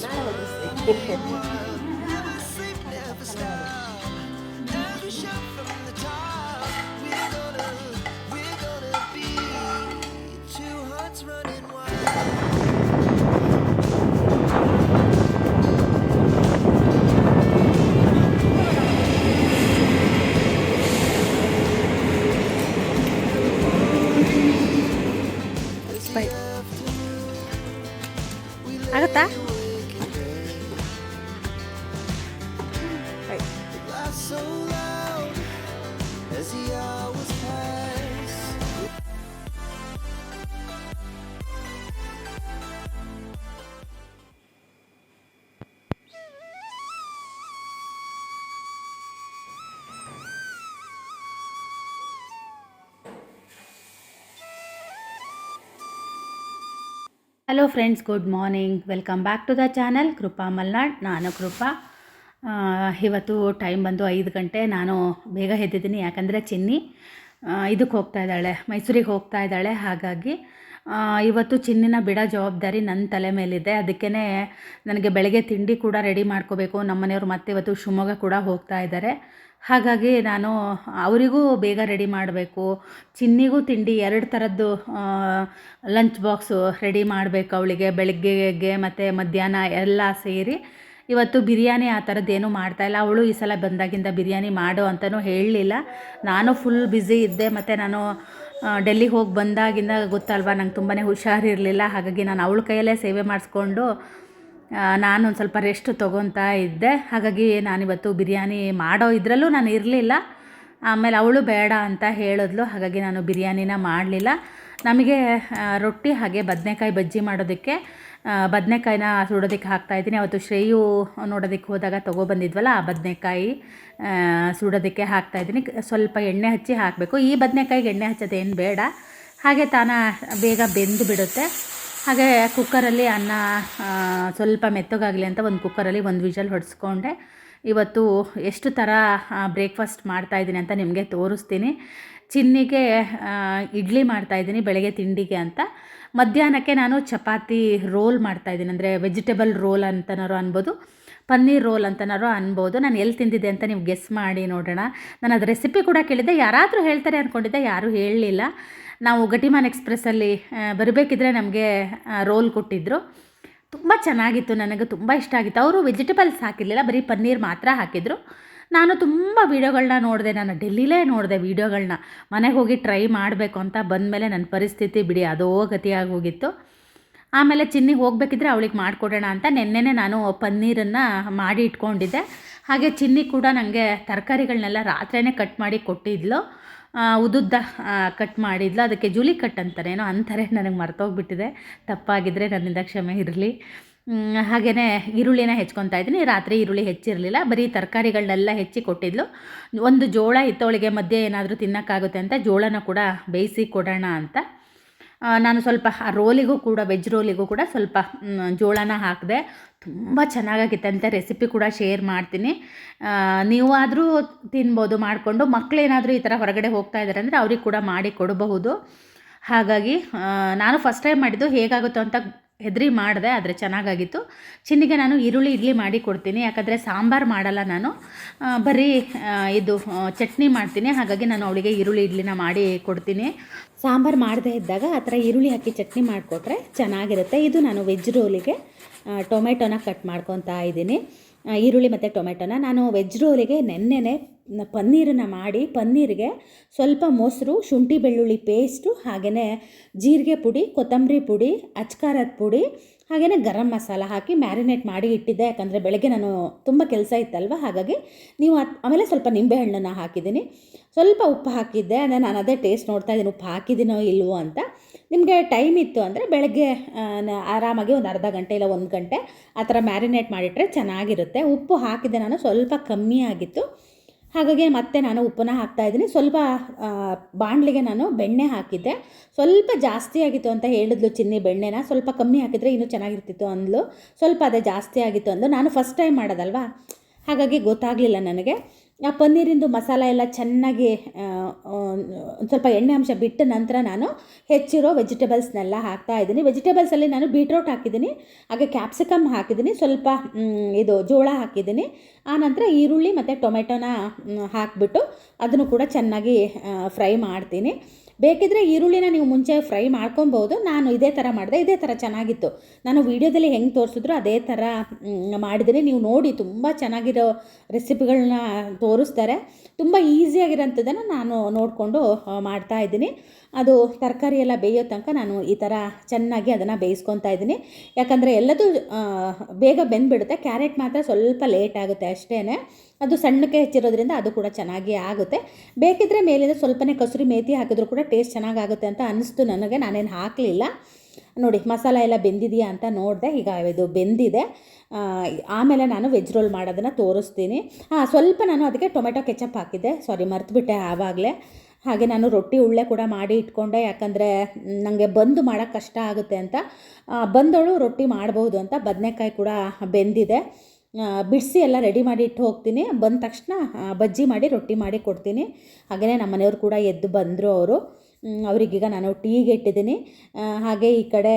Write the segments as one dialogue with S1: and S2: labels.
S1: Найголосніше.
S2: Hello friends good morning welcome back to the channel Krupa Malnad ನಾನು ಕೃಪಾ ಇವತ್ತು time ಬಂದು ಐದು ಗಂಟೆ. ನಾನು ಬೇಗ ಎದ್ದಿದ್ದೀನಿ, ಯಾಕಂದರೆ ಚಿನ್ನಿ ಇದಕ್ಕೆ ಹೋಗ್ತಾ ಇದ್ದಾಳೆ, ಮೈಸೂರಿಗೆ ಹೋಗ್ತಾ ಇದ್ದಾಳೆ. ಹಾಗಾಗಿ ಇವತ್ತು ಚಿನ್ನಿನ ಬಿಡೋ ಜವಾಬ್ದಾರಿ ನನ್ನ ತಲೆ ಮೇಲಿದೆ. ಅದಕ್ಕೇ ನನಗೆ ಬೆಳಗ್ಗೆ ತಿಂಡಿ ಕೂಡ ರೆಡಿ ಮಾಡ್ಕೋಬೇಕು. ನಮ್ಮ ಮನೆಯವರು ಮತ್ತೆ ಇವತ್ತು ಶಿವಮೊಗ್ಗ ಕೂಡ ಹೋಗ್ತಾ ಇದ್ದಾರೆ. ಹಾಗಾಗಿ ನಾನು ಅವರಿಗೂ ಬೇಗ ರೆಡಿ ಮಾಡಬೇಕು. ಚಿನ್ನಿಗೂ ತಿಂಡಿ ಎರಡು ಥರದ್ದು ಲಂಚ್ ಬಾಕ್ಸು ರೆಡಿ ಮಾಡಬೇಕು ಅವಳಿಗೆ. ಬೆಳಗ್ಗೆಗೆ ಮತ್ತು ಮಧ್ಯಾಹ್ನ ಎಲ್ಲ ಸೇರಿ. ಇವತ್ತು ಬಿರಿಯಾನಿ ಆ ಥರದ್ದೇನು ಮಾಡ್ತಾಯಿಲ್ಲ ಅವಳು ಈ ಸಲ ಬಂದಾಗಿಂದ ಬಿರಿಯಾನಿ ಮಾಡು ಅಂತಲೂ ಹೇಳಲಿಲ್ಲ. ನಾನು ಫುಲ್ ಬ್ಯುಸಿ ಇದ್ದೆ. ಮತ್ತು ನಾನು ಡೆಲ್ಲಿಗೆ ಹೋಗಿ ಬಂದಾಗಿಂದ ಗೊತ್ತಲ್ವಾ, ನಂಗೆ ತುಂಬಾ ಹುಷಾರಿರಲಿಲ್ಲ. ಹಾಗಾಗಿ ನಾನು ಅವಳ ಕೈಯಲ್ಲೇ ಸೇವೆ ಮಾಡಿಸ್ಕೊಂಡು ನಾನು ಒಂದು ಸ್ವಲ್ಪ ರೆಸ್ಟ್ ತೊಗೊತಾ ಇದ್ದೆ. ಹಾಗಾಗಿ ನಾನಿವತ್ತು ಬಿರಿಯಾನಿ ಮಾಡೋ ಇದರಲ್ಲೂ ನಾನು ಇರಲಿಲ್ಲ. ಆಮೇಲೆ ಅವಳು ಬೇಡ ಅಂತ ಹೇಳಿದ್ಲು. ಹಾಗಾಗಿ ನಾನು ಬಿರಿಯಾನಿನ ಮಾಡಲಿಲ್ಲ. ನಮಗೆ ರೊಟ್ಟಿ ಹಾಗೆ ಬದನೆಕಾಯಿ ಬಜ್ಜಿ ಮಾಡೋದಕ್ಕೆ ಬದನೆಕಾಯಿನ ಸುಡೋದಕ್ಕೆ ಹಾಕ್ತಾಯಿದ್ದೀನಿ ಅವತ್ತು ಶ್ರೇಯು ನೋಡೋದಕ್ಕೆ ಹೋದಾಗ ತೊಗೊಬಂದಿದ್ವಲ್ಲ ಆ ಬದನೆಕಾಯಿ ಸುಡೋದಕ್ಕೆ ಹಾಕ್ತಾಯಿದ್ದೀನಿ ಸ್ವಲ್ಪ ಎಣ್ಣೆ ಹಚ್ಚಿ ಹಾಕಬೇಕು. ಈ ಬದನೆಕಾಯಿಗೆ ಎಣ್ಣೆ ಹಚ್ಚೋದೇನು ಬೇಡ. ಹಾಗೆ ತಾನ ಬೇಗ ಬೆಂದು ಬಿಡುತ್ತೆ ಹಾಗೆ ಕುಕ್ಕರಲ್ಲಿ ಅನ್ನ ಸ್ವಲ್ಪ ಮೆತ್ತಗಾಗಲಿ ಅಂತ ಒಂದು ಕುಕ್ಕರಲ್ಲಿ ಒಂದು ವಿಷಲ್ ಹೊಡೆಸ್ಕೊಂಡೆ. ಇವತ್ತು ಎಷ್ಟು ಥರ ಬ್ರೇಕ್ಫಾಸ್ಟ್ ಮಾಡ್ತಾಯಿದ್ದೀನಿ ಅಂತ ನಿಮಗೆ ತೋರಿಸ್ತೀನಿ. ಚಿನ್ನಿಗೆ ಇಡ್ಲಿ ಮಾಡ್ತಾಯಿದ್ದೀನಿ ಬೆಳಗ್ಗೆ ತಿಂಡಿಗೆ ಅಂತ. ಮಧ್ಯಾಹ್ನಕ್ಕೆ ನಾನು ಚಪಾತಿ ರೋಲ್ ಮಾಡ್ತಾಯಿದ್ದೀನಿ ಅಂದರೆ ವೆಜಿಟೇಬಲ್ ರೋಲ್ ಅಂತನಾರು ಅನ್ಬೋದು, ಪನ್ನೀರ್ ರೋಲ್ ಅಂತನಾರು ಅನ್ಬೋದು. ನಾನು ಎಲ್ಲಿ ತಿಂದಿದ್ದೆ ಅಂತ ನೀವು ಗೆಸ್ ಮಾಡಿ ನೋಡೋಣ. ನಾನು ಅದು ರೆಸಿಪಿ ಕೂಡ ಕೇಳಿದ್ದೆ, ಯಾರಾದರೂ ಹೇಳ್ತಾರೆ ಅಂದ್ಕೊಂಡಿದ್ದೆ ಯಾರೂ ಹೇಳಲಿಲ್ಲ. ನಾವು ಗಟಿಮಾನ್ ಎಕ್ಸ್ಪ್ರೆಸ್ಸಲ್ಲಿ ಬರಬೇಕಿದ್ರೆ ನಮಗೆ ರೋಲ್ ಕೊಟ್ಟಿದ್ದರು ತುಂಬ ಚೆನ್ನಾಗಿತ್ತು, ನನಗೆ ತುಂಬ ಇಷ್ಟ ಆಗಿತ್ತು. ಅವರು ವೆಜಿಟೇಬಲ್ಸ್ ಹಾಕಿರಲಿಲ್ಲ, ಬರೀ ಪನ್ನೀರ್ ಮಾತ್ರ ಹಾಕಿದರು. ನಾನು ತುಂಬ ವೀಡಿಯೋಗಳನ್ನ ನೋಡಿದೆ, ನಾನು ಡೆಲ್ಲಿಲೇ ನೋಡಿದೆ ವೀಡಿಯೋಗಳನ್ನ ಮನೆಗೆ ಹೋಗಿ ಟ್ರೈ ಮಾಡಬೇಕು ಅಂತ ಬಂದಮೇಲೆ ನನ್ನ ಪರಿಸ್ಥಿತಿ ಬಿಡಿ, ಅದೋ ಗತಿಯಾಗಿ ಹೋಗಿತ್ತು ಆಮೇಲೆ ಚಿನ್ನಿ ಹೋಗಬೇಕಿದ್ರೆ ಅವಳಿಗೆ ಮಾಡಿಕೊಡೋಣ ಅಂತ ನೆನ್ನೆನೇ ನಾನು ಪನ್ನೀರನ್ನು ಮಾಡಿ ಇಟ್ಕೊಂಡಿದ್ದೆ. ಹಾಗೆ ಚಿನ್ನಿ ಕೂಡ ನನಗೆ ತರಕಾರಿಗಳನ್ನೆಲ್ಲ ರಾತ್ರಿಯೇ ಕಟ್ ಮಾಡಿ ಕೊಟ್ಟಿದ್ಲು. ಆ, ಉದ್ದುದ್ದ ಕಟ್ ಮಾಡಿದ್ಲು. ಅದಕ್ಕೆ ಜೂಲಿ ಕಟ್ ಅಂತಾರೇನೋ ಅಂತಾರೆ. ನನಗೆ ಮರ್ತೋಗ್ಬಿಟ್ಟಿದೆ. ತಪ್ಪಾಗಿದ್ದರೆ ನನ್ನಿಂದ ಕ್ಷಮೆ ಇರಲಿ. ಹಾಗೆಯೇ ಈರುಳ್ಳಿನ ಹೆಚ್ಕೊತಾ ಇದ್ದೀನಿ. ರಾತ್ರಿ ಈರುಳ್ಳಿ ಹೆಚ್ಚಿರಲಿಲ್ಲ. ಬರೀ ತರಕಾರಿಗಳನ್ನೆಲ್ಲ ಹೆಚ್ಚಿ ಕೊಟ್ಟಿದ್ಲು. ಒಂದು ಜೋಳ ಇತ್ತು ಅವಳಿಗೆ ಮಧ್ಯೆ ಏನಾದರೂ ತಿನ್ನೋಕ್ಕಾಗುತ್ತೆ ಅಂತ ಜೋಳನ ಕೂಡ ಬೇಯಿಸಿ ಕೊಡೋಣ ಅಂತ. ನಾನು ಸ್ವಲ್ಪ ರೋಲಿಗೂ ಕೂಡ ವೆಜ್ ರೋಲಿಗೂ ಕೂಡ ಸ್ವಲ್ಪ ಜೋಳನ ಹಾಕಿದೆ. ತುಂಬ ಚೆನ್ನಾಗಾಗಿತ್ತಂತೆ ರೆಸಿಪಿ ಕೂಡ ಶೇರ್ ಮಾಡ್ತೀನಿ. ನೀವು ಆದರೂ ತಿನ್ಬೋದು, ಮಾಡಿಕೊಂಡು ಮಕ್ಕಳೇನಾದರೂ ಈ ಥರ ಹೊರಗಡೆ ಹೋಗ್ತಾ ಇದ್ದಾರೆ ಅಂದರೆ ಅವ್ರಿಗೆ ಕೂಡ ಮಾಡಿ ಕೊಡಬಹುದು. ಹಾಗಾಗಿ ನಾನು ಫಸ್ಟ್ ಟೈಮ್ ಮಾಡಿದ್ದು ಹೇಗಾಗುತ್ತೋ ಅಂತ ಹೆದರಿ ಮಾಡಿದೆ, ಆದರೆ ಚೆನ್ನಾಗಾಗಿತ್ತು. ಚಿನ್ನಿಗೆ ನಾನು ಈರುಳ್ಳಿ, ಇಡ್ಲಿ ಮಾಡಿ ಕೊಡ್ತೀನಿ. ಯಾಕಂದರೆ ಸಾಂಬಾರು ಮಾಡಲ್ಲ ನಾನು. ಬರೀ ಇದು ಚಟ್ನಿ ಮಾಡ್ತೀನಿ. ಹಾಗಾಗಿ ನಾನು ಅವಳಿಗೆ ಈರುಳ್ಳಿ, ಇಡ್ಲಿನ ಮಾಡಿ ಕೊಡ್ತೀನಿ. ಸಾಂಬಾರು ಮಾಡದೇ ಇದ್ದಾಗ ಆ ಥರ ಈರುಳ್ಳಿ ಹಾಕಿ ಚಟ್ನಿ ಮಾಡಿಕೊಟ್ರೆ ಚೆನ್ನಾಗಿರುತ್ತೆ. ಇದು ನಾನು ವೆಜ್ ರೋಲಿಗೆ ಟೊಮೆಟೊನ ಕಟ್ ಮಾಡ್ಕೊತಾ ಇದ್ದೀನಿ. ಈರುಳ್ಳಿ ಮತ್ತು ಟೊಮೆಟೊನ. ನಾನು ವೆಜ್ ರೋಲಿಗೆ ನೆನ್ನೆನೆ ಪನ್ನೀರನ್ನ ಮಾಡಿ ಪನ್ನೀರಿಗೆ ಸ್ವಲ್ಪ ಮೊಸರು, ಶುಂಠಿ ಬೆಳ್ಳುಳ್ಳಿ ಪೇಸ್ಟು ಹಾಗೆಯೇ ಜೀರಿಗೆ ಪುಡಿ, ಕೊತ್ತಂಬರಿ ಪುಡಿ ಅಚ್ಕಾರದ ಪುಡಿ ಹಾಗೆಯೇ ಗರಂ ಮಸಾಲ ಹಾಕಿ ಮ್ಯಾರಿನೇಟ್ ಮಾಡಿ ಇಟ್ಟಿದ್ದೆ. ಯಾಕಂದರೆ ಬೆಳಗ್ಗೆ ನಾನು ತುಂಬ ಕೆಲಸ ಇತ್ತಲ್ವ? ಹಾಗಾಗಿ ನೀವು ಆಮೇಲೆ ಸ್ವಲ್ಪ ನಿಂಬೆಹಣ್ಣನ್ನು ಹಾಕಿದ್ದೀನಿ. ಸ್ವಲ್ಪ ಉಪ್ಪು ಹಾಕಿದ್ದೆ. ಅದೇ ನಾನು ಅದೇ ಟೇಸ್ಟ್ ನೋಡ್ತಾ ಇದ್ದೀನಿ. ಉಪ್ಪು ಹಾಕಿದ್ದೀನೋ ಇಲ್ವೋ ಅಂತ. ನಿಮಗೆ ಟೈಮ್ ಇತ್ತು ಅಂದರೆ ಬೆಳಗ್ಗೆ ಆರಾಮಾಗಿ ಒಂದು ಅರ್ಧ ಗಂಟೆ ಇಲ್ಲ ಒಂದು ಗಂಟೆ ಆ ಥರ ಮ್ಯಾರಿನೇಟ್ ಮಾಡಿಟ್ರೆ ಚೆನ್ನಾಗಿರುತ್ತೆ. ಉಪ್ಪು ಹಾಕಿದ್ದೆ ನಾನು ಸ್ವಲ್ಪ ಕಮ್ಮಿ ಆಗಿತ್ತು. ಹಾಗಾಗಿ ಮತ್ತೆ ನಾನು ಉಪ್ಪನ್ನ ಹಾಕ್ತಾ ಇದ್ದೀನಿ. ಸ್ವಲ್ಪ ಬಾಣಲಿಗೆ ನಾನು ಬೆಣ್ಣೆ ಹಾಕಿದ್ದೆ. ಸ್ವಲ್ಪ ಜಾಸ್ತಿ ಆಗಿತ್ತು ಅಂತ ಹೇಳಿದ್ಲು ಚಿನ್ನಿ ಬೆಣ್ಣೆನ. ಸ್ವಲ್ಪ ಕಮ್ಮಿ ಹಾಕಿದರೆ ಇನ್ನೂ ಚೆನ್ನಾಗಿರ್ತಿತ್ತು ಅಂದ್ಲು. ಸ್ವಲ್ಪ ಅದೇ ಜಾಸ್ತಿ ಆಗಿತ್ತು ಅಂದು ನಾನು ಫಸ್ಟ್ ಟೈಮ್ ಮಾಡೋದಲ್ವಾ? ಹಾಗಾಗಿ ಗೊತ್ತಾಗಲಿಲ್ಲ ನನಗೆ. ಆ ಪನ್ನೀರಿಂದು ಮಸಾಲ ಎಲ್ಲ ಚೆನ್ನಾಗಿ ಒಂದು ಸ್ವಲ್ಪ ಎಣ್ಣೆ ಅಂಶ ಬಿಟ್ಟ ನಂತರ ನಾನು ಹೆಚ್ಚಿರೋ ವೆಜಿಟೇಬಲ್ಸ್ನೆಲ್ಲ ಹಾಕ್ತಾ ಇದ್ದೀನಿ. ವೆಜಿಟೇಬಲ್ಸಲ್ಲಿ ನಾನು ಬೀಟ್ರೋಟ್ ಹಾಕಿದ್ದೀನಿ, ಹಾಗೆ ಕ್ಯಾಪ್ಸಿಕಮ್ ಹಾಕಿದ್ದೀನಿ, ಸ್ವಲ್ಪ ಇದು ಜೋಳ ಹಾಕಿದ್ದೀನಿ. ಆನಂತರ ಈರುಳ್ಳಿ ಮತ್ತು ಟೊಮೆಟೊನ ಹಾಕಿಬಿಟ್ಟು ಅದನ್ನು ಕೂಡ ಚೆನ್ನಾಗಿ ಫ್ರೈ ಮಾಡ್ತೀನಿ. ಬೇಕಿದ್ರೆ ಈರುಳ್ಳಿನ ನೀವು ಮುಂಚೆ ಫ್ರೈ ಮಾಡ್ಕೊಬೋದು ನಾನು ಇದೇ ಥರ ಮಾಡಿದೆ, ಇದೇ ಥರ ಚೆನ್ನಾಗಿತ್ತು. ನಾನು ವೀಡಿಯೋದಲ್ಲಿ ಹೆಂಗೆ ತೋರಿಸಿದ್ರು ಅದೇ ಥರ ಮಾಡಿದರೆ ನೀವು ನೋಡಿ, ತುಂಬ ಚೆನ್ನಾಗಿರೋ ರೆಸಿಪಿಗಳನ್ನ ತೋರಿಸ್ತಾರೆ. ತುಂಬ ಈಸಿಯಾಗಿರೋಂಥದ್ದನ್ನು ನಾನು ನೋಡಿಕೊಂಡು ಮಾಡ್ತಾ ಇದ್ದೀನಿ. ಅದು ತರಕಾರಿ ಎಲ್ಲ ಬೇಯೋ ತನಕ ನಾನು ಈ ಥರ ಚೆನ್ನಾಗಿ ಅದನ್ನು ಬೇಯಿಸ್ಕೊತಾ ಇದ್ದೀನಿ. ಯಾಕಂದರೆ ಎಲ್ಲದೂ ಬೇಗ ಬೆಂದ್ಬಿಡುತ್ತೆ. ಕ್ಯಾರೆಟ್ ಮಾತ್ರ ಸ್ವಲ್ಪ ಲೇಟ್ ಆಗುತ್ತೆ ಅಷ್ಟೇ ಅದು ಸಣ್ಣಕ್ಕೆ ಹೆಚ್ಚಿರೋದ್ರಿಂದ ಅದು ಕೂಡ ಚೆನ್ನಾಗಿ ಆಗುತ್ತೆ. ಬೇಕಿದ್ದರೆ ಮೇಲಿಂದ ಸ್ವಲ್ಪನೇ ಕಸೂರಿ ಮೇತಿ ಹಾಕಿದ್ರು ಕೂಡ ಟೇಸ್ಟ್ ಚೆನ್ನಾಗಾಗುತ್ತೆ ಅಂತ ಅನ್ನಿಸ್ತು ನನಗೆ. ನಾನೇನು ಹಾಕಲಿಲ್ಲ. ನೋಡಿ, ಮಸಾಲ ಎಲ್ಲ ಬೆಂದಿದೆಯಾ ಅಂತ ನೋಡಿದೆ. ಈಗ ಇದು ಬೆಂದಿದೆ. ಆಮೇಲೆ ನಾನು ವೆಜ್ ರೋಲ್ ಮಾಡೋದನ್ನು ತೋರಿಸ್ತೀನಿ. ಹಾಂ, ಸ್ವಲ್ಪ ನಾನು ಅದಕ್ಕೆ ಟೊಮೆಟೊ ಕೆಚಪ್ ಹಾಕಿದ್ದೆ. ಸಾರಿ ಮರ್ತುಬಿಟ್ಟೆ ಆವಾಗಲೇ. ಹಾಗೆ ನಾನು ರೊಟ್ಟಿ ಉಳ್ಳೆ ಕೂಡ ಮಾಡಿ ಇಟ್ಕೊಂಡೆ. ಯಾಕಂದರೆ ನನಗೆ ಬಂದು ಮಾಡೋಕ್ಕೆ ಕಷ್ಟ ಆಗುತ್ತೆ ಅಂತ. ಬಂದವಳು ರೊಟ್ಟಿ ಮಾಡಬಹುದು ಅಂತ ಬದನೆಕಾಯಿ ಕೂಡ ಬೆಂದಿದೆ. ಬಿಡಿಸಿ ಎಲ್ಲ ರೆಡಿ ಮಾಡಿ ಇಟ್ಟು ಹೋಗ್ತೀನಿ. ಬಂದ ತಕ್ಷಣ ಬಜ್ಜಿ ಮಾಡಿ ರೊಟ್ಟಿ ಮಾಡಿ ಕೊಡ್ತೀನಿ. ಹಾಗೆಯೇ ನಮ್ಮ ಮನೆಯವರು ಕೂಡ ಎದ್ದು ಬಂದರು ಅವರು. ಅವರಿಗೀಗ ನಾನು ಟೀಗೆ ಇಟ್ಟಿದ್ದೀನಿ. ಹಾಗೆ ಈ ಕಡೆ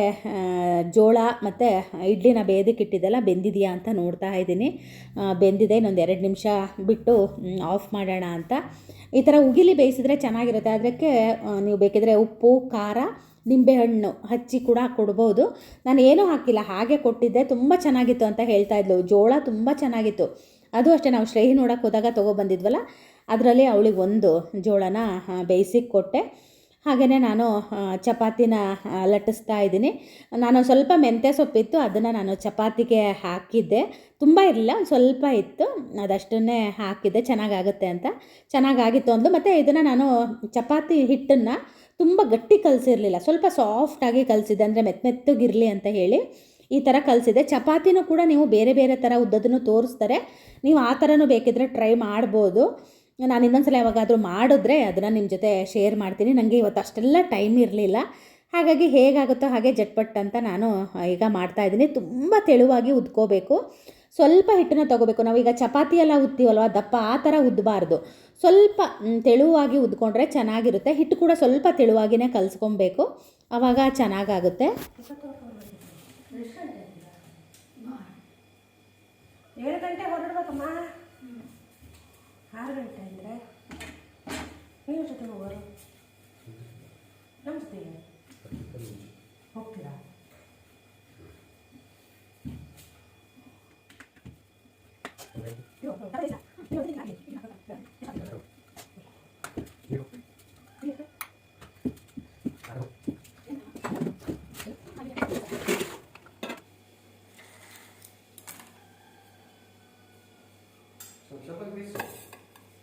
S2: ಜೋಳ ಮತ್ತು ಇಡ್ಲಿನ ಬೇದಕ್ಕೆ ಇಟ್ಟಿದ್ದೆಲ್ಲ ಬೆಂದಿದೆಯಾ ಅಂತ ನೋಡ್ತಾ ಇದ್ದೀನಿ. ಬೆಂದಿದೆ, ಇನ್ನೊಂದು ಎರಡು ನಿಮಿಷ ಬಿಟ್ಟು ಆಫ್ ಮಾಡೋಣ ಅಂತ. ಈ ಥರ ಉಗಿಲಿ ಬೇಯಿಸಿದ್ರೆ ಚೆನ್ನಾಗಿರುತ್ತೆ. ಅದಕ್ಕೆ ನೀವು ಬೇಕಿದ್ರೆ ಉಪ್ಪು, ಖಾರ, ನಿಂಬೆಹಣ್ಣು ಹಚ್ಚಿ ಕೂಡ ಕೊಡ್ಬೋದು. ನಾನು ಏನೂ ಹಾಕಿಲ್ಲ, ಹಾಗೆ ಕೊಟ್ಟಿದ್ದೆ, ತುಂಬ ಚೆನ್ನಾಗಿತ್ತು ಅಂತ ಹೇಳ್ತಾ ಇದ್ಲು. ಜೋಳ ತುಂಬ ಚೆನ್ನಾಗಿತ್ತು. ಅದು ಅಷ್ಟೇ, ನಾವು ಶ್ರೇಹಿ ನೋಡೋಕೆ ಹೋದಾಗ ತೊಗೊಬಂದಿದ್ವಲ್ಲ, ಅದರಲ್ಲಿ ಅವಳಿಗೆ ಒಂದು ಜೋಳನ ಬೇಯಿಸಿ ಕೊಟ್ಟೆ. ಹಾಗೆಯೇ ನಾನು ಚಪಾತಿನ ಲಟ್ಟಿಸ್ತಾ ಇದ್ದೀನಿ. ನಾನು ಸ್ವಲ್ಪ ಮೆಂತ್ಯ ಸೊಪ್ಪಿತ್ತು, ಅದನ್ನು ನಾನು ಚಪಾತಿಗೆ ಹಾಕಿದ್ದೆ. ತುಂಬ ಇರಲಿಲ್ಲ, ಒಂದು ಸ್ವಲ್ಪ ಇತ್ತು. ಅದಷ್ಟನ್ನೇ ಹಾಕಿದ್ದೆ, ಚೆನ್ನಾಗಾಗುತ್ತೆ ಅಂತ. ಚೆನ್ನಾಗಾಗಿತ್ತು ಅಂದ್ಲು. ಮತ್ತು ಇದನ್ನು ನಾನು ಚಪಾತಿ ಹಿಟ್ಟನ್ನು ತುಂಬ ಗಟ್ಟಿ ಕಲಸಿರಲಿಲ್ಲ. ಸ್ವಲ್ಪ ಸಾಫ್ಟಾಗಿ ಕಲಸಿದ್ದೆ, ಅಂದರೆ ಮೆತ್ತ ಮೆತ್ತಗಿರಲಿ ಅಂತ ಹೇಳಿ ಈ ಥರ ಕಲಸಿದೆ ಚಪಾತಿನೂ ಕೂಡ ನೀವು ಬೇರೆ ಬೇರೆ ಥರ ಉದ್ದದನ್ನು ತೋರಿಸ್ತಾರೆ. ನೀವು ಆ ಥರನೂ ಬೇಕಿದ್ರೆ ಟ್ರೈ ಮಾಡ್ಬೋದು. ನಾನು ಇನ್ನೊಂದ್ಸಲ ಯಾವಾಗಾದರೂ ಮಾಡಿದ್ರೆ ಅದನ್ನು ನಿಮ್ಮ ಜೊತೆ ಶೇರ್ ಮಾಡ್ತೀನಿ. ನನಗೆ ಇವತ್ತು ಅಷ್ಟೆಲ್ಲ ಟೈಮ್ ಇರಲಿಲ್ಲ. ಹಾಗಾಗಿ ಹೇಗಾಗುತ್ತೋ ಹಾಗೆ ಜಟ್ಪಟ್ ಅಂತ ನಾನು ಈಗ ಮಾಡ್ತಾಯಿದ್ದೀನಿ ತುಂಬ ತೆಳುವಾಗಿ ಉದ್ಕೋಬೇಕು. ಸ್ವಲ್ಪ ಹಿಟ್ಟನ್ನು ತೊಗೋಬೇಕು. ನಾವೀಗ ಚಪಾತಿ ಎಲ್ಲ ಉತ್ತೀವಲ್ವ? ದಪ್ಪ ಆ ಥರ ಉದ್ದಬಾರ್ದು ಸ್ವಲ್ಪ ತೆಳುವಾಗಿ ಉದ್ಕೊಂಡ್ರೆ ಚೆನ್ನಾಗಿರುತ್ತೆ. ಹಿಟ್ಟು ಕೂಡ ಸ್ವಲ್ಪ ತೆಳುವಾಗಿನೇ ಕಲಿಸ್ಕೊಬೇಕು. ಆವಾಗ ಚೆನ್ನಾಗಾಗುತ್ತೆ.
S3: ಏಳು ಗಂಟೆ ಹೊರಡ್ಬೇಕಮ್ಮ. ಆರು ಗಂಟೆ ಅಂದರೆ ನೀವು ಜೊತೆ ಹೋಗೋರು? ನಮ್ಮ ಜೊತೆಗೆ ಹೋಗ್ತೀರಾ?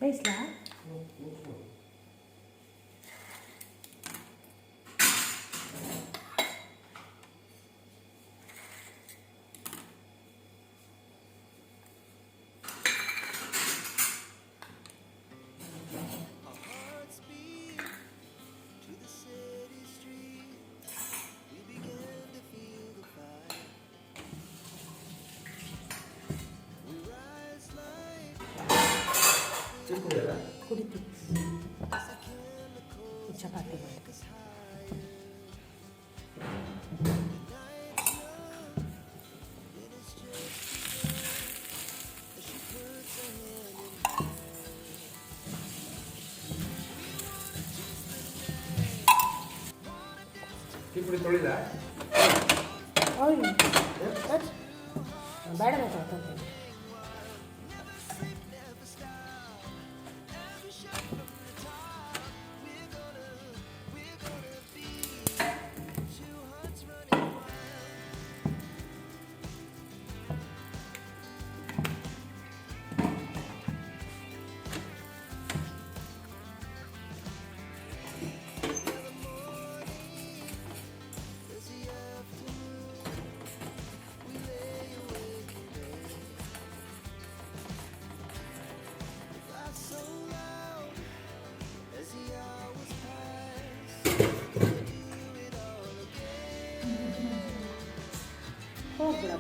S3: Veis la A?
S4: ಕಿಪ್ಪುಡಿ ತೊಳಿದ
S3: ಬೇಡ ಬೇಕಾಗ್ತಂತೆ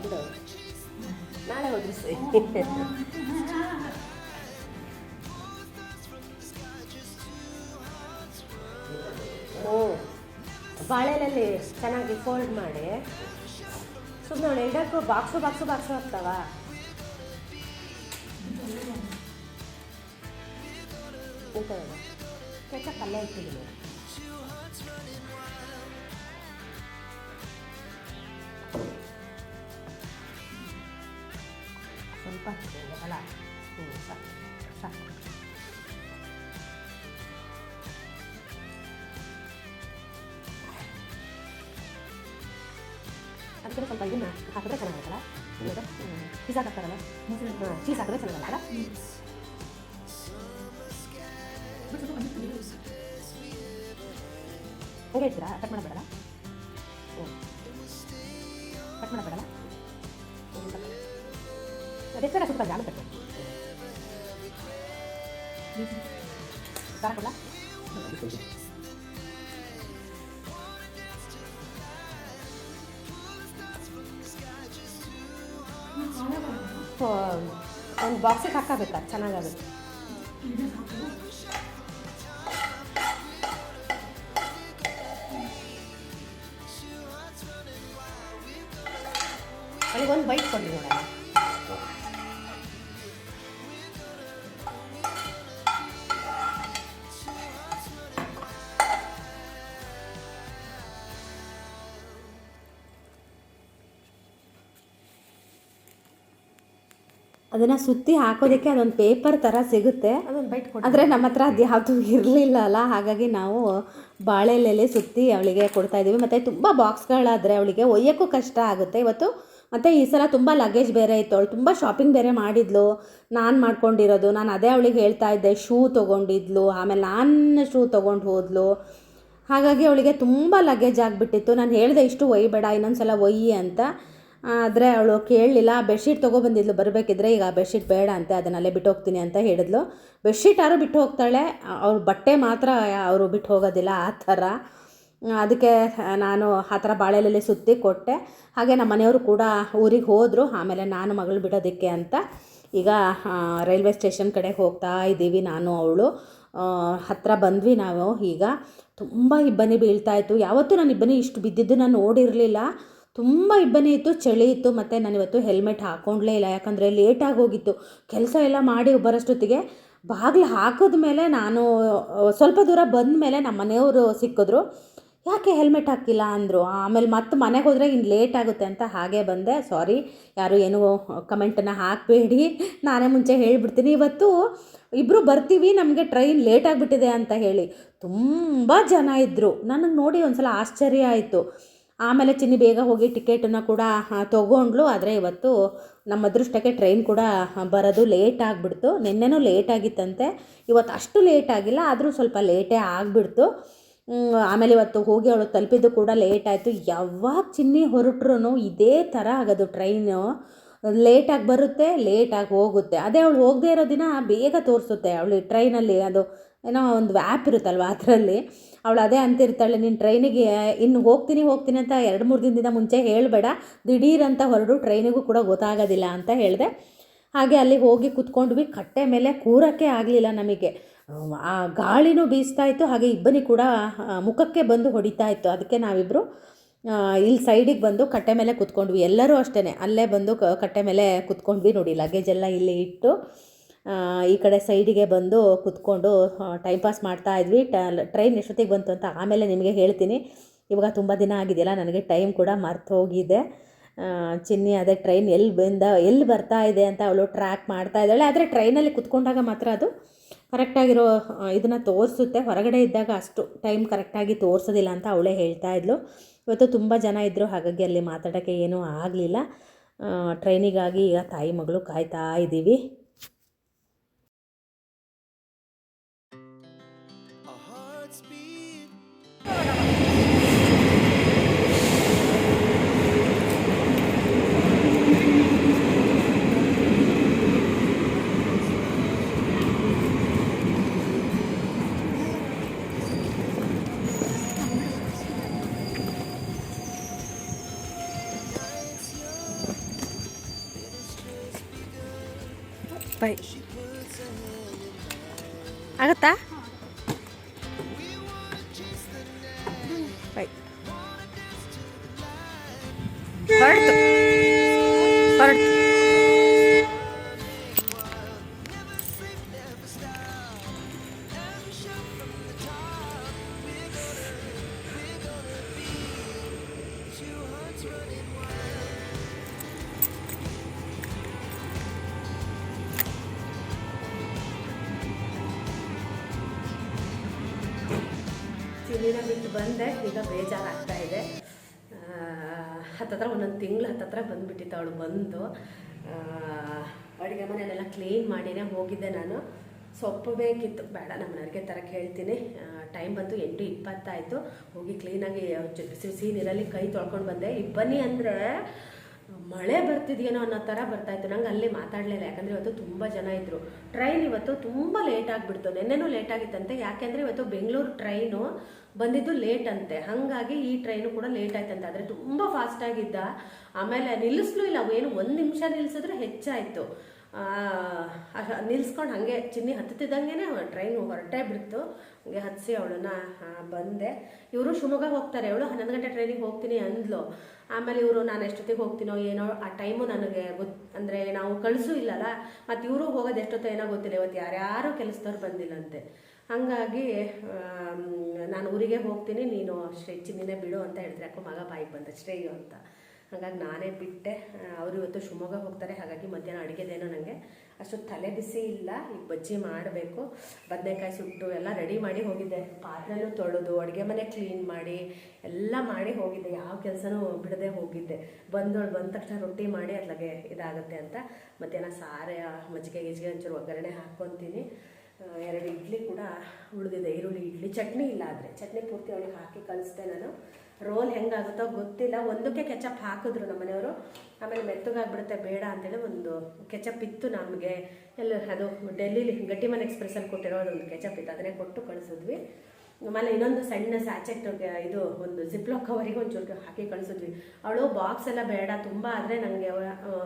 S3: ಬಿಡು. ನಾಳೆ ಸರಿ ಹ್ಞೂ ಬಾಳೆಲಲ್ಲಿ ಚೆನ್ನಾಗಿ ಫೋಲ್ಡ್ ಮಾಡಿ. ಸುಮ್ಮನೆ ಅವಳು ಎರಡಕ್ಕೂ ಬಾಕ್ಸು ಬಾಕ್ಸು ಬಾಕ್ಸು ಆಗ್ತಾವ. ಅಲ್ಲೇ ಇಟ್ಟಿದ್ದೀನಿ. ಹಂಗೆ ಇರ್ತೀರಾ ಕಟ್ ಮಾಡಬೇಡಲ್ಲ ಹ್ಞೂ ಕಟ್ ಮಾಡಬೇಡಲ್ಲ ಅದಕ್ಕೆ ಸ್ವಲ್ಪ ಜಾಗ ಕಟ್ಟು ಖಾರ ಕೊಡಲ್ಲ ಒಂದು ಬಾಕ್ಸಿಗೆ ಹಾಕಬೇಕಾ ಚೆನ್ನಾಗಾಗುತ್ತೆ
S2: ಅದನ್ನು ಸುತ್ತಿ ಹಾಕೋದಕ್ಕೆ ಅದೊಂದು ಪೇಪರ್ ಥರ ಸಿಗುತ್ತೆ.
S3: ಅದೊಂದು ಬೈಟ್
S2: ಆದರೆ ನಮ್ಮ ಹತ್ರ ಅದು ಯಾವುದು ಇರಲಿಲ್ಲ ಅಲ್ಲ. ಹಾಗಾಗಿ ನಾವು ಬಾಳೆಲೆಲೆ ಸುತ್ತಿ ಅವಳಿಗೆ ಕೊಡ್ತಾ ಇದ್ದೀವಿ. ಮತ್ತು ತುಂಬ ಬಾಕ್ಸ್ಗಳಾದರೆ ಅವಳಿಗೆ ಒಯ್ಯೋಕ್ಕೂ ಕಷ್ಟ ಆಗುತ್ತೆ. ಇವತ್ತು ಮತ್ತು ಈ ಸಲ ತುಂಬ ಲಗೇಜ್ ಬೇರೆ ಇತ್ತು. ಅವಳು ತುಂಬ ಶಾಪಿಂಗ್ ಬೇರೆ ಮಾಡಿದ್ಲು. ನಾನು ಮಾಡ್ಕೊಂಡಿರೋದು. ನಾನು ಅದೇ ಅವಳಿಗೆ ಹೇಳ್ತಾ ಇದ್ದೆ ಶೂ ತೊಗೊಂಡಿದ್ಲು. ಆಮೇಲೆ ನಾನು ಶೂ ತೊಗೊಂಡು ಹೋದ್ಲು. ಹಾಗಾಗಿ ಅವಳಿಗೆ ತುಂಬ ಲಗೇಜ್ ಆಗಿಬಿಟ್ಟಿತ್ತು. ನಾನು ಹೇಳಿದೆ ಇಷ್ಟು ಒಯ್ಯಬೇಡ ಇನ್ನೊಂದು ಸಲ ಒಯ್ಯಿ ಅಂತ. ಆದರೆ ಅವಳು ಕೇಳಲಿಲ್ಲ ಬೆಡ್ಶೀಟ್ ತೊಗೊಬಂದಿದ್ಲು ಬರಬೇಕಿದ್ರೆ ಈಗ ಬೆಡ್ಶೀಟ್ ಬೇಡ ಅಂತೆ, ಅದನ್ನಲ್ಲೇ ಬಿಟ್ಟು ಹೋಗ್ತೀನಿ ಅಂತ ಹೇಳಿದ್ಲು. ಬೆಡ್ಶೀಟ್ ಯಾರು ಬಿಟ್ಟು ಹೋಗ್ತಾಳೆ? ಅವ್ರ ಬಟ್ಟೆ ಮಾತ್ರ ಅವರು ಬಿಟ್ಟು ಹೋಗೋದಿಲ್ಲ, ಆ ಥರ. ಅದಕ್ಕೆ ನಾನು ಆ ಥರ ಬಾಳೆಲೆಲೆ ಸುತ್ತಿ ಕೊಟ್ಟೆ. ಹಾಗೆ ನಮ್ಮ ಮನೆಯವರು ಕೂಡ ಊರಿಗೆ ಹೋದರು, ಆಮೇಲೆ ನಾನು ಮಗಳು ಬಿಡೋದಕ್ಕೆ ಅಂತ. ಈಗ ರೈಲ್ವೆ ಸ್ಟೇಷನ್ ಕಡೆ ಹೋಗ್ತಾ ಇದ್ದೀವಿ ನಾನು, ಅವಳು. ಹತ್ತಿರ ಬಂದ್ವಿ ನಾವು ಈಗ. ತುಂಬ ಇಬ್ಬನಿ ಬೀಳ್ತಾಯಿತ್ತು ಯಾವತ್ತೂ ನಾನು ಇಬ್ಬನಿ ಇಷ್ಟು ಬಿದ್ದಿದ್ದು ನಾನು ನೋಡಿರಲಿಲ್ಲ. ತುಂಬ ಇಬ್ಬನಿ ಇತ್ತು, ಚಳಿ ಇತ್ತು, ಮತ್ತು ನಾನು ಇವತ್ತು ಹೆಲ್ಮೆಟ್ ಹಾಕ್ಕೊಂಡ್ಲೇ ಇಲ್ಲ. ಯಾಕಂದರೆ ಲೇಟಾಗಿ ಹೋಗಿತ್ತು. ಕೆಲಸ ಎಲ್ಲ ಮಾಡಿ ಬರೋಷ್ಟೊತ್ತಿಗೆ ಬಾಗಿಲು ಹಾಕಿದ ಮೇಲೆ ನಾನು ಸ್ವಲ್ಪ ದೂರ ಬಂದ ಮೇಲೆ ನಮ್ಮ ಮನೆಯವರು ಸಿಕ್ಕಿದ್ರು. ಯಾಕೆ ಹೆಲ್ಮೆಟ್ ಹಾಕಿಲ್ಲ? ಅಂದರು. ಆಮೇಲೆ ಮತ್ತೆ ಮನೆಗೆ ಹೋದರೆ ಇನ್ನು ಲೇಟ್ ಆಗುತ್ತೆ ಅಂತ ಹಾಗೆ ಬಂದೆ. ಸಾರಿ ಯಾರು ಏನು ಕಮೆಂಟನ್ನು ಹಾಕಬೇಡಿ. ನಾನೇ ಮುಂಚೆ ಹೇಳಿಬಿಡ್ತೀನಿ. ಇವತ್ತು ಇಬ್ಬರು ಬರ್ತೀವಿ, ನಮಗೆ ಟ್ರೈನ್ ಲೇಟ್ ಆಗಿಬಿಟ್ಟಿದೆ ಅಂತ ಹೇಳಿ. ತುಂಬ ಜನ ಇದ್ದರು ನನಗೆ ನೋಡಿ ಒಂದು ಸಲ ಆಶ್ಚರ್ಯ ಆಯಿತು. ಆಮೇಲೆ ಚಿನ್ನಿ ಬೇಗ ಹೋಗಿ ಟಿಕೆಟನ್ನು ಕೂಡ ತೊಗೊಂಡ್ಲು ಆದರೆ ಇವತ್ತು ನಮ್ಮ ಅದೃಷ್ಟಕ್ಕೆ ಟ್ರೈನ್ ಕೂಡ ಬರೋದು ಲೇಟ್ ಆಗಿಬಿಡ್ತು. ನಿನ್ನೆನೂ ಲೇಟ್ ಆಗಿತ್ತಂತೆ. ಇವತ್ತು ಅಷ್ಟು ಲೇಟ್ ಆಗಿಲ್ಲ, ಆದರೂ ಸ್ವಲ್ಪ ಲೇಟೇ ಆಗಿಬಿಡ್ತು. ಆಮೇಲೆ ಇವತ್ತು ಹೋಗಿ ಅವಳು ತಲುಪಿದ್ದು ಕೂಡ ಲೇಟ್ ಆಯಿತು. ಯಾವಾಗ ಚಿನ್ನಿ ಹೊರಟ್ರೂ ಇದೇ ಥರ ಆಗೋದು ಟ್ರೈನು ಲೇಟಾಗಿ ಬರುತ್ತೆ ಲೇಟಾಗಿ ಹೋಗುತ್ತೆ. ಅದೇ ಅವಳು ಹೋಗದೇ ಇರೋ ದಿನ ಬೇಗ ತೋರಿಸುತ್ತೆ. ಅವಳು ಟ್ರೈನಲ್ಲಿ ಅದು ಏನೋ ಒಂದು ವ್ಯಾಪ್ ಇರುತ್ತಲ್ವ ಅದರಲ್ಲಿ. ಅವಳು ಅದೇ ಅಂತಿರ್ತಾಳೆ, ನೀನು ಟ್ರೈನಿಗೆ ಇನ್ನು ಹೋಗ್ತೀನಿ ಹೋಗ್ತೀನಿ ಅಂತ ಎರಡು ಮೂರು ದಿನದಿಂದ ಮುಂಚೆ ಹೇಳಬೇಡ. ದಿಢೀರಂತ ಹೊರಡು ಟ್ರೈನಿಗೂ ಕೂಡ ಗೊತ್ತಾಗೋದಿಲ್ಲ ಅಂತ ಹೇಳಿದೆ. ಹಾಗೆ ಅಲ್ಲಿ ಹೋಗಿ ಕುತ್ಕೊಂಡ್ವಿ. ಕಟ್ಟೆ ಮೇಲೆ ಕೂರಕ್ಕೆ ಆಗಲಿಲ್ಲ ನಮಗೆ. ಆ ಗಾಳಿನೂ ಬೀಸ್ತಾ ಇತ್ತು. ಹಾಗೆ ಇಬ್ಬನಿ ಕೂಡ ಮುಖಕ್ಕೆ ಬಂದು ಹೊಡಿತಾ ಇತ್ತು. ಅದಕ್ಕೆ ನಾವಿಬ್ಬರು ಇಲ್ಲಿ ಸೈಡಿಗೆ ಬಂದು ಕಟ್ಟೆ ಮೇಲೆ ಕುತ್ಕೊಂಡ್ವಿ. ಎಲ್ಲರೂ ಅಷ್ಟೇ ಅಲ್ಲೇ ಬಂದು ಕಟ್ಟೆ ಮೇಲೆ ಕುತ್ಕೊಂಡ್ವಿ ನೋಡಿ. ಲಗೇಜ್ ಎಲ್ಲ ಇಲ್ಲಿ ಇಟ್ಟು ಈ ಕಡೆ ಸೈಡಿಗೆ ಬಂದು ಕುತ್ಕೊಂಡು ಟೈಮ್ ಪಾಸ್ ಮಾಡ್ತಾ ಇದ್ವಿ. ಟ್ರೈನ್ ಎಷ್ಟೊತ್ತಿಗೆ ಬಂತು ಅಂತ ಆಮೇಲೆ ನಿಮಗೆ ಹೇಳ್ತೀನಿ. ಇವಾಗ ತುಂಬ ದಿನ ಆಗಿದೆಯಲ್ಲ, ನನಗೆ ಟೈಮ್ ಕೂಡ ಮರ್ತು ಹೋಗಿದೆ ಚಿನ್ನಿ ಅದೇ ಟ್ರೈನ್ ಎಲ್ಲಿ ಬಂದ ಎಲ್ಲಿ ಬರ್ತಾ ಇದೆ ಅಂತ ಅವಳು ಟ್ರ್ಯಾಕ್ ಮಾಡ್ತಾ ಇದ್ದಾಳೆ. ಆದರೆ ಟ್ರೈನಲ್ಲಿ ಕುತ್ಕೊಂಡಾಗ ಮಾತ್ರ ಅದು ಕರೆಕ್ಟಾಗಿರೋ ಇದನ್ನು ತೋರಿಸುತ್ತೆ. ಹೊರಗಡೆ ಇದ್ದಾಗ ಅಷ್ಟು ಟೈಮ್ ಕರೆಕ್ಟಾಗಿ ತೋರಿಸೋದಿಲ್ಲ ಅಂತ ಅವಳೇ ಹೇಳ್ತಾ ಇದ್ಲು. ಇವತ್ತು ತುಂಬ ಜನ ಇದ್ದರು ಹಾಗಾಗಿ ಅಲ್ಲಿ ಮಾತಾಡೋಕ್ಕೆ ಏನೂ ಆಗಲಿಲ್ಲ. ಟ್ರೈನಿಗಾಗಿ ಈಗ ತಾಯಿ ಮಗಳು ಕಾಯ್ತಾ ಇದ್ದೀವಿ
S3: ಬೈ ಆಗತ್ತಾ ಬೇಜಾರಾಗ್ತಾ ಇದೆ. ಹತ್ತತ್ರ ಒಂದೊಂದು ತಿಂಗಳು ಹತ್ತತ್ರ ಬಂದುಬಿಟ್ಟಿತ್ತು ಅವಳು ಬಂದು. ಅಡುಗೆ ಮನೆಯಲ್ಲೆಲ್ಲ ಕ್ಲೀನ್ ಮಾಡಿನೇ ಹೋಗಿದ್ದೆ ನಾನು. ಸೊಪ್ಪು ಬೇಕಿತ್ತು. ಬೇಡ ನಮ್ಮ ಅಡುಗೆ ತರಕ್ಕೆ ಹೇಳ್ತೀನಿ ಟೈಮ್ ಬಂತು ಎಂಟು ಇಪ್ಪತ್ತಾಯಿತು. ಹೋಗಿ ಕ್ಲೀನಾಗಿ ಬಿಸಿ ಬಿಸಿ ನೀರಲ್ಲಿ ಕೈ ತೊಳ್ಕೊಂಡು ಬಂದೆ. ಇಬ್ಬನಿ ಅಂದರೆ ಮಳೆ ಬರ್ತಿದೆಯೇನೋ ಅನ್ನೋ ಥರ ಬರ್ತಾಯಿತ್ತು ನಂಗೆ ಅಲ್ಲಿ ಮಾತಾಡಲಿಲ್ಲ. ಯಾಕಂದರೆ ಇವತ್ತು ತುಂಬ ಜನ ಇದ್ದರು ಟ್ರೈನ್ ಇವತ್ತು ತುಂಬ ಲೇಟ್ ಆಗಿಬಿಡ್ತು. ನಿನ್ನೆನೂ ಲೇಟ್ ಆಗಿತ್ತಂತೆ. ಯಾಕೆಂದರೆ ಇವತ್ತು ಬೆಂಗಳೂರು ಟ್ರೈನು ಬಂದಿದ್ದು ಲೇಟ್ ಅಂತೆ. ಹಾಗಾಗಿ ಈ ಟ್ರೈನು ಕೂಡ ಲೇಟ್ ಆಯ್ತಂತೆ ಆದರೆ ತುಂಬ ಫಾಸ್ಟಾಗಿದ್ದ ಆಮೇಲೆ ನಿಲ್ಲಿಸ್ಲೂ ಇಲ್ಲ. ಏನು ಒಂದು ನಿಮಿಷ ನಿಲ್ಲಿಸಿದ್ರೆ ಹೆಚ್ಚಾಯಿತು. ನಿಲ್ಸ್ಕೊಂಡು ಹಾಗೆ ಚಿನ್ನಿ ಹತ್ತುತ್ತಿದ್ದಂಗೆ ಟ್ರೈನ್ ಹೊರಟೇ ಬಿಡ್ತು. ಹಂಗೆ ಹತ್ತಿಸಿ ಅವಳನ್ನ ಬಂದೆ. ಇವರು ಶಿವಮೊಗ್ಗ ಹೋಗ್ತಾರೆ. ಅವಳು ಹನ್ನೊಂದು ಗಂಟೆ ಟ್ರೈನಿಗೆ ಹೋಗ್ತೀನಿ ಅಂದ್ಲು. ಆಮೇಲೆ ಇವರು, ನಾನು ಎಷ್ಟೊತ್ತಿಗೆ ಹೋಗ್ತೀನೋ ಏನೋ ಆ ಟೈಮು ನನಗೆ ಗೊತ್ತು ಅಂದರೆ ನಾವು ಕಳಿಸೂ ಇಲ್ಲಲ್ಲ. ಮತ್ತು ಇವರು ಹೋಗೋದು ಎಷ್ಟೊತ್ತೋ ಏನೋ ಗೊತ್ತಿಲ್ಲ. ಇವತ್ತು ಯಾರ್ಯಾರು ಕೆಲಸದವ್ರು ಬಂದಿಲ್ಲಂತೆ ಹಾಗಾಗಿ ನಾನು ಊರಿಗೆ ಹೋಗ್ತೀನಿ, ನೀನು ಚಿನ್ನಿನೇ ಬಿಡು ಅಂತ ಹೇಳಿದ್ರೆ ಯಾಕೋ ಮಗ ಬಾಯಿಗೆ ಬಂದ ಶ್ರೇಯು ಅಂತ. ಹಾಗಾಗಿ ನಾನೇ ಬಿಟ್ಟೆ. ಅವರು ಇವತ್ತು ಶಿವಮೊಗ್ಗ ಹೋಗ್ತಾರೆ, ಹಾಗಾಗಿ ಮಧ್ಯಾಹ್ನ ಅಡುಗೆದೇನೋ ನನಗೆ ಅಷ್ಟು ತಲೆ ಬಿಸಿ ಇಲ್ಲ, ಈಗ ಬಜ್ಜಿ ಮಾಡಬೇಕು. ಬದನೆಕಾಯಿ ಸುಟ್ಟು ಎಲ್ಲ ರೆಡಿ ಮಾಡಿ ಹೋಗಿದ್ದೆ. ಪಾತ್ರೆನೂ ತೊಳೆದು, ಅಡುಗೆ ಮನೆ ಕ್ಲೀನ್ ಮಾಡಿ, ಎಲ್ಲ ಮಾಡಿ ಹೋಗಿದ್ದೆ. ಯಾವ ಕೆಲಸನೂ ಬಿಡದೆ ಹೋಗಿದ್ದೆ. ಬಂದವಳು ಬಂದ ತಕ್ಷಣ ರೊಟ್ಟಿ ಮಾಡಿ ಅದ್ಲಗೆ ಇದಾಗುತ್ತೆ ಅಂತ. ಮಧ್ಯಾಹ್ನ ಸಾರೆ ಮಜ್ಜಿಗೆ ಗಿಜ್ಜಿಗೆ ಒಂಚೂರು ಒಗ್ಗರಣೆ ಹಾಕ್ಕೊತೀನಿ. ಎರಡು ಇಡ್ಲಿ ಕೂಡ ಉಳಿದಿದೆ. ಈರುಳ್ಳಿ ಇಡ್ಲಿ. ಚಟ್ನಿ ಇಲ್ಲ ಆದರೆ. ಚಟ್ನಿ ಪೂರ್ತಿ ಅವಳಿಗೆ ಹಾಕಿ ಕಳಿಸ್ದೆ ನಾನು. ರೋಲ್ ಹೆಂಗಾಗುತ್ತೋ ಗೊತ್ತಿಲ್ಲ. ಒಂದಕ್ಕೆ ಕೆಚಪ್ ಹಾಕಿದ್ರು ನಮ್ಮ ಮನೆಯವರು. ಆಮೇಲೆ ಮೆತ್ತಗಾಗ್ಬಿಡುತ್ತೆ. ಬೇಡ ಅಂತೇಳಿ ಒಂದು ಕೆಚಪ್ ಇತ್ತು ನಮಗೆ. ಎಲ್ಲ ಅದು ಡೆಲ್ಲಿಲಿ ಗಟ್ಟಿಮನ್ ಎಕ್ಸ್ಪ್ರೆಸ್ಸಲ್ಲಿ ಕೊಟ್ಟಿರೋ ಒಂದು ಕೆಚಪ್ ಇತ್ತು. ಅದನ್ನೇ ಕೊಟ್ಟು ಕಳಿಸಿದ್ವಿ. ಆಮೇಲೆ ಇನ್ನೊಂದು ಸಣ್ಣ ಸ್ಯಾಚೆಟ್ ಇದು ಒಂದು ಜಿಪ್ಲಾಕ್ ಕವರಿಗೆ ಒಂಚೂರು ಹಾಕಿ ಕಳಿಸಿದ್ವಿ. ಅವಳು ಬಾಕ್ಸ್ ಎಲ್ಲ ಬೇಡ. ತುಂಬ ಆದರೆ ನನಗೆ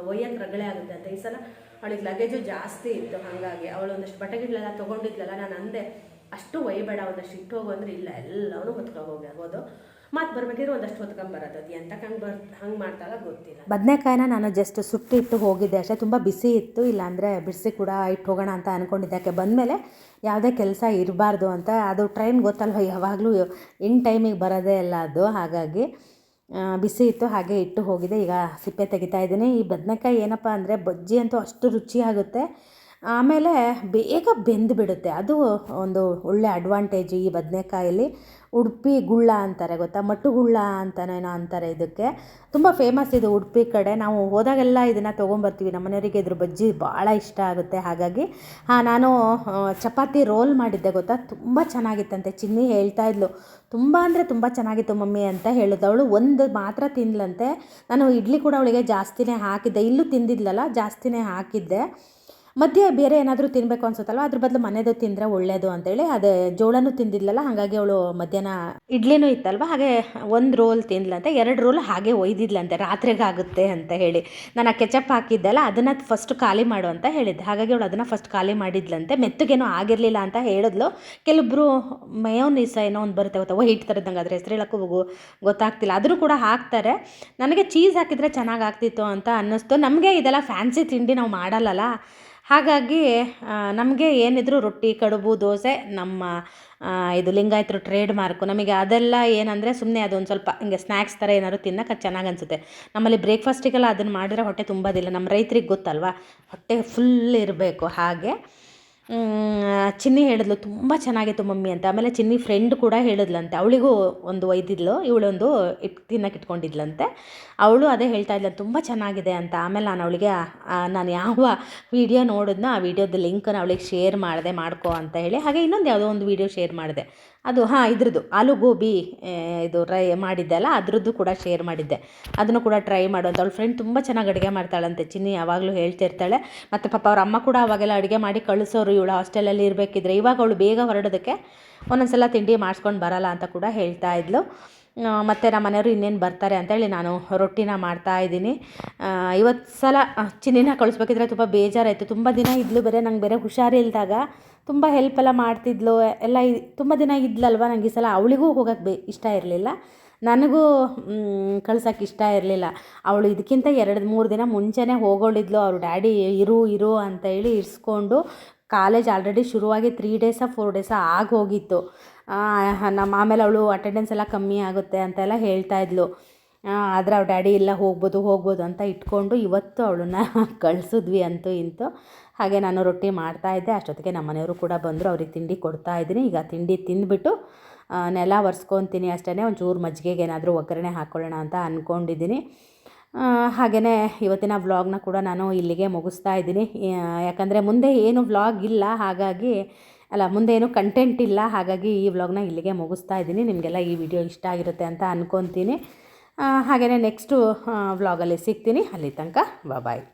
S3: ಒಯ್ಯಕ್ಕೆ ರಗಳೆ ಆಗುತ್ತೆ ಅಂತ. ಈ ಸಲ ಅವಳಿಗೆ ಲಗೇಜು ಜಾಸ್ತಿ ಇತ್ತು, ಹಾಗಾಗಿ ಅವಳು ಒಂದಷ್ಟು ಬಟ್ಟೆಗಿಡ್ಲೆಲ್ಲ ತೊಗೊಂಡಿದ್ಲಲ್ಲ, ನಾನು ಅಂದೆ, ಅಷ್ಟು ಒಯ್ಬೇಡ, ಒಂದಷ್ಟು ಇಟ್ಟು ಹೋಗು ಅಂದ್ರೆ ಇಲ್ಲ ಎಲ್ಲವೂ ಹೋಗಿ ಆಗೋದು ಮತ್ತೆ ಬರ್ಬೇಕಿದ್ರೆ ಒಂದಷ್ಟು ಹೊತ್ಕೊಂಬರೋದು ಅದು ಎಂತ ಹಂಗೆ ಬರ್, ಹಂಗೆ ಮಾಡ್ತಾಗ ಗೊತ್ತಿಲ್ಲ.
S2: ಬದನೆಕಾಯಿನ ನಾನು ಜಸ್ಟ್ ಸುಟ್ಟು ಇಟ್ಟು ಹೋಗಿದ್ದೆ, ಅಷ್ಟೇ ತುಂಬ ಬಿಸಿ ಇತ್ತು, ಇಲ್ಲಾಂದರೆ ಬಿಡಿಸಿ ಕೂಡ ಇಟ್ಟು ಹೋಗೋಣ ಅಂತ ಅಂದ್ಕೊಂಡಿದ್ದೆ ಯಾಕೆ ಬಂದಮೇಲೆ ಯಾವುದೇ ಕೆಲಸ ಇರಬಾರ್ದು ಅಂತ, ಅದು ಟ್ರೈನ್ ಗೊತ್ತಲ್ವ, ಯಾವಾಗಲೂ ಇನ್ ಟೈಮಿಗೆ ಬರೋದೇ ಇಲ್ಲ ಅದು, ಹಾಗಾಗಿ ಬಿಸಿ ಇತ್ತು, ಹಾಗೆ ಇಟ್ಟು ಹೋಗಿದೆ. ಈಗ ಸಿಪ್ಪೆ ತೆಗಿತಾ ಇದ್ದೀನಿ. ಈ ಬದನೆಕಾಯಿ ಏನಪ್ಪ ಅಂದರೆ ಬಜ್ಜಿ ಅಂತೂ ಅಷ್ಟು ರುಚಿಯಾಗುತ್ತೆ ಆಮೇಲೆ ಬೇಗ ಬೆಂದು ಬಿಡುತ್ತೆ ಅದು ಒಂದು ಒಳ್ಳೆ ಅಡ್ವಾಂಟೇಜ್ ಈ ಬದನೆಕಾಯಲ್ಲಿ. ಉಡುಪಿ ಗುಳ್ಳ ಅಂತಾರೆ ಗೊತ್ತಾ? ಮಟ್ಟು ಗುಳ್ಳ ಅಂತನೇನೋ ಅಂತಾರೆ ಇದಕ್ಕೆ. ತುಂಬ ಫೇಮಸ್ ಇದು ಉಡುಪಿ ಕಡೆ. ನಾವು ಹೋದಾಗೆಲ್ಲ ಇದನ್ನು ತೊಗೊಂಬರ್ತೀವಿ. ನಮ್ಮನೆಯವರಿಗೆ ಇದ್ರ ಬಜ್ಜಿ ಭಾಳ ಇಷ್ಟ ಆಗುತ್ತೆ. ಹಾಗಾಗಿ, ಹಾಂ, ನಾನು ಚಪಾತಿ ರೋಲ್ ಮಾಡಿದ್ದೆ ಗೊತ್ತಾ? ತುಂಬ ಚೆನ್ನಾಗಿತ್ತಂತೆ. ಚಿನ್ನಿ ಹೇಳ್ತಾ ಇದ್ಲು, ತುಂಬ ಅಂದರೆ ತುಂಬ ಚೆನ್ನಾಗಿತ್ತು ಮಮ್ಮಿ ಅಂತ ಹೇಳಿದ್ದು ಅವಳು ಒಂದು ಮಾತ್ರ ತಿಂದ್ಲಂತೆ ನಾನು ಇಡ್ಲಿ ಕೂಡ ಅವಳಿಗೆ ಜಾಸ್ತಿನೇ ಹಾಕಿದ್ದೆ. ಇಲ್ಲೂ ತಿಂದಿದ್ಲಲ್ಲ, ಜಾಸ್ತಿನೇ ಹಾಕಿದ್ದೆ. ಮಧ್ಯೆ ಬೇರೆ ಏನಾದರೂ ತಿನ್ನಬೇಕು ಅನ್ಸುತ್ತಲ್ವ? ಅದ್ರ ಬದಲು ಮನೆದು ತಿಂದರೆ ಒಳ್ಳೆಯದು ಅಂತೇಳಿ ಅದೇ ಜೋಳನೂ ತಿಂದಿದ್ಲಲ್ಲ, ಹಾಗಾಗಿ ಅವಳು ಮಧ್ಯಾಹ್ನ ಇಡ್ಲಿನೂ ಇತ್ತಲ್ವ? ಹಾಗೆ ಒಂದು ರೋಲ್ ತಿಂದ್ಲಂತೆ, ಎರಡು ರೋಲ್ ಹಾಗೆ ಒಯ್ದಿದ್ಲಂತೆ, ರಾತ್ರಿಗಾಗುತ್ತೆ ಅಂತ ಹೇಳಿ. ನಾನು ಆ ಕೆಚಪ್ ಹಾಕಿದ್ದೆಲ್ಲ ಅದನ್ನು ಫಸ್ಟ್ ಖಾಲಿ ಮಾಡು ಅಂತ ಹೇಳಿದ್ದೆ. ಹಾಗಾಗಿ ಅವಳು ಅದನ್ನು ಫಸ್ಟ್ ಖಾಲಿ ಮಾಡಿದ್ಲಂತೆ. ಮೆತ್ತಗೇನೋ ಆಗಿರಲಿಲ್ಲ ಅಂತ ಹೇಳಿದ್ಲು. ಕೆಲವೊಬ್ಬರು ಮಯೋನೀಸ ಏನೋ ಒಂದು ಬರುತ್ತೆ ಗೊತ್ತಾ? ವೈಟ್ ಥರದಂಗೆ ಅದ್ರ ಹೆಸರು ಹೇಳೋಕ್ಕೂ ಗೊತ್ತಾಗ್ತಿಲ್ಲ. ಆದರೂ ಕೂಡ ಹಾಕ್ತಾರೆ. ನನಗೆ ಚೀಸ್ ಹಾಕಿದರೆ ಚೆನ್ನಾಗಿ ಆಗ್ತಿತ್ತು ಅಂತ ಅನ್ನಿಸ್ತು. ನಮಗೆ ಇದೆಲ್ಲ ಫ್ಯಾನ್ಸಿ ತಿಂಡಿ ನಾವು ಮಾಡಲ್ಲಲ್ಲ. ಹಾಗಾಗಿ ನಮಗೆ ಏನಿದ್ರು ರೊಟ್ಟಿ, ಕಡುಬು, ದೋಸೆ, ನಮ್ಮ ಇದು ಲಿಂಗಾಯತರು ಟ್ರೇಡ್ ಮಾರ್ಕು ನಮಗೆ ಅದೆಲ್ಲ ಏನಂದರೆ ಸುಮ್ಮನೆ ಅದೊಂದು ಸ್ವಲ್ಪ ಹಿಂಗೆ ಸ್ನ್ಯಾಕ್ಸ್ ಥರ ಏನಾದ್ರು ತಿನ್ನಕ್ಕೆ ಚೆನ್ನಾಗಿ ಅನಿಸುತ್ತೆ. ನಮ್ಮಲ್ಲಿ ಬ್ರೇಕ್ಫಾಸ್ಟಿಗೆಲ್ಲ ಅದನ್ನು ಮಾಡಿದ್ರೆ ಹೊಟ್ಟೆ ತುಂಬೋದಿಲ್ಲ. ನಮ್ಮ ರೈತ್ರಿಗೆ ಗೊತ್ತಲ್ವಾ? ಹೊಟ್ಟೆ ಫುಲ್ ಇರಬೇಕು ಹಾಗೆ. ಚಿನ್ನಿ ಹೇಳಿದ್ಲು, ತುಂಬ ಚೆನ್ನಾಗಿತ್ತು ಮಮ್ಮಿ ಅಂತ. ಆಮೇಲೆ ಚಿನ್ನಿ ಫ್ರೆಂಡ್ ಕೂಡ ಹೇಳಿದ್ಲಂತೆ. ಅವಳಿಗೂ ಒಂದು ಒಯ್ದಿದ್ಲು ಇವಳೊಂದು ಇಟ್ ತಿನ್ನಕ್ಕೆ ಇಟ್ಕೊಂಡಿದ್ಲಂತೆ. ಅವಳು ಅದೇ ಹೇಳ್ತಾ ಇದ್ಲು, ತುಂಬ ಚೆನ್ನಾಗಿದೆ ಅಂತ. ಆಮೇಲೆ ನಾನು ಅವಳಿಗೆ ನಾನು ಯಾವ ವಿಡಿಯೋ ನೋಡಿದ್ನೋ ಆ ವಿಡಿಯೋದ ಲಿಂಕನ್ನು ಅವಳಿಗೆ ಶೇರ್ ಮಾಡಿದೆ, ಮಾಡ್ಕೋ ಅಂತ ಹೇಳಿ. ಹಾಗೆ ಇನ್ನೊಂದು ಯಾವುದೋ ಒಂದು ವಿಡಿಯೋ ಶೇರ್ ಮಾಡಿದೆ. ಅದು, ಹಾಂ, ಇದ್ರದ್ದು. ಆಲೂ ಗೋಬಿ ಇದು ಟ್ರೈ ಮಾಡಿದ್ದೆ ಅಲ್ಲ ಅದ್ರದ್ದು ಕೂಡ ಶೇರ್ ಮಾಡಿದ್ದೆ. ಅದನ್ನು ಕೂಡ ಟ್ರೈ ಮಾಡು ಅಂತ ಅವಳ ಫ್ರೆಂಡ್ ತುಂಬ ಚೆನ್ನಾಗಿ ಅಡುಗೆ ಮಾಡ್ತಾಳಂತೆ. ಚಿನ್ನಿ ಯಾವಾಗಲೂ ಹೇಳ್ತಿರ್ತಾಳೆ ಮತ್ತು ಪಾಪ ಅವ್ರ ಅಮ್ಮ ಕೂಡ ಅವಾಗೆಲ್ಲ ಅಡುಗೆ ಮಾಡಿ ಕಳಿಸೋರು, ಇವಳು ಹಾಸ್ಟೆಲಲ್ಲಿ ಇರಬೇಕಿದ್ರೆ ಇವಾಗ ಅವಳು ಬೇಗ ಹೊರಡೋದಕ್ಕೆ ಒಂದೊಂದ್ಸಲ ತಿಂಡಿ ಮಾಡಿಸ್ಕೊಂಡು ಬರಲ್ಲ ಅಂತ ಕೂಡ ಹೇಳ್ತಾ ಇದ್ಲು. ಮತ್ತು ನಮ್ಮ ಮನೆಯವರು ಇನ್ನೇನು ಬರ್ತಾರೆ ಅಂತೇಳಿ ನಾನು ರೊಟ್ಟಿನ ಮಾಡ್ತಾ ಇದ್ದೀನಿ. ಇವತ್ತು ಸಲ, ಚಿನ್ನಿನ ಕಳಿಸ್ಬೇಕಿದ್ರೆ ತುಂಬ ಬೇಜಾರಾಯಿತು. ತುಂಬ ದಿನ ಇದ್ಲು, ಬೇರೆ ನಂಗೆ ಬೇರೆ ಹುಷಾರಿಲ್ದಾಗ. ತುಂಬ ಹೆಲ್ಪ್ ಎಲ್ಲ ಮಾಡ್ತಿದ್ಲು. ಎಲ್ಲ ತುಂಬ ದಿನ ಇದ್ಲಲ್ವ ನನಗೆ ಈ ಸಲ. ಅವಳಿಗೂ ಹೋಗೋಕ್ಕೆ ಬೇ, ಇಷ್ಟ ಇರಲಿಲ್ಲ. ನನಗೂ ಕಳ್ಸೋಕ್ಕೆ ಇಷ್ಟ ಇರಲಿಲ್ಲ. ಅವಳು ಇದಕ್ಕಿಂತ ಎರಡು, ಮೂರು ದಿನ ಮುಂಚೆನೇ ಹೋಗೋಳಿದ್ಲು. ಅವ್ರ, ಡ್ಯಾಡಿ, ಇರು ಇರು ಅಂತ ಹೇಳಿ ಇರಿಸ್ಕೊಂಡು ಕಾಲೇಜ್ ಆಲ್ರೆಡಿ ಶುರುವಾಗಿ ತ್ರೀ ಡೇಸ ಫೋರ್ ಡೇಸ ಆಗೋಗಿತ್ತು ನಮ್ಮ ಆಮೇಲೆ ಅವಳು ಅಟೆಂಡೆನ್ಸ್ ಎಲ್ಲ ಕಮ್ಮಿ ಆಗುತ್ತೆ ಅಂತೆಲ್ಲ ಹೇಳ್ತಾ ಇದ್ಲು. ಆದರೆ ಅವ್ರ, ಡ್ಯಾಡಿ, ಇಲ್ಲ, ಹೋಗ್ಬೋದು ಹೋಗ್ಬೋದು ಅಂತ ಇಟ್ಕೊಂಡು ಇವತ್ತು ಅವಳನ್ನ ಕಳಿಸಿದ್ವಿ ಅಂತೂ ಇಂತು. ಹಾಗೆ ನಾನು ರೊಟ್ಟಿ ಮಾಡ್ತಾ ಇದ್ದೆ. ಅಷ್ಟೊತ್ತಿಗೆ ನಮ್ಮ ಮನೆಯವರು ಕೂಡ ಬಂದರು, ಅವ್ರಿಗೆ ತಿಂಡಿ ಕೊಡ್ತಾ ಇದ್ದೀನಿ. ಈಗ ತಿಂಡಿ ತಿಂದ್ಬಿಟ್ಟು ನೆಲ ಒರೆಸ್ಕೊತೀನಿ ಅಷ್ಟೇ ಒಂಚೂರು ಮಜ್ಜಿಗೆಗೆ ಏನಾದರೂ ಒಗ್ಗರಣೆ ಹಾಕ್ಕೊಳ್ಳೋಣ ಅಂತ ಅಂದ್ಕೊಂಡಿದ್ದೀನಿ ಹಾಗೆಯೇ ಇವತ್ತಿನ ವ್ಲಾಗ್ನ ಕೂಡ ನಾನು ಇಲ್ಲಿಗೆ ಮುಗಿಸ್ತಾ ಇದ್ದೀನಿ. ಯಾಕಂದರೆ ಮುಂದೆ ಏನು ವ್ಲಾಗ್ ಇಲ್ಲ, ಹಾಗಾಗಿ, ಅಲ್ಲ, ಮುಂದೆ ಏನು ಕಂಟೆಂಟ್ ಇಲ್ಲ, ಹಾಗಾಗಿ ಈ ವ್ಲಾಗ್ನ ಇಲ್ಲಿಗೆ ಮುಗಿಸ್ತಾ ಇದ್ದೀನಿ. ನಿಮಗೆಲ್ಲ ಈ ವಿಡಿಯೋ ಇಷ್ಟ ಆಗಿರುತ್ತೆ ಅಂತ ಅಂದ್ಕೊತೀನಿ ಹಾಗೆಯೇ ನೆಕ್ಸ್ಟು ವ್ಲಾಗಲ್ಲಿ ಸಿಗ್ತೀನಿ. ಅಲ್ಲಿ ತನಕ ಬಾಯ್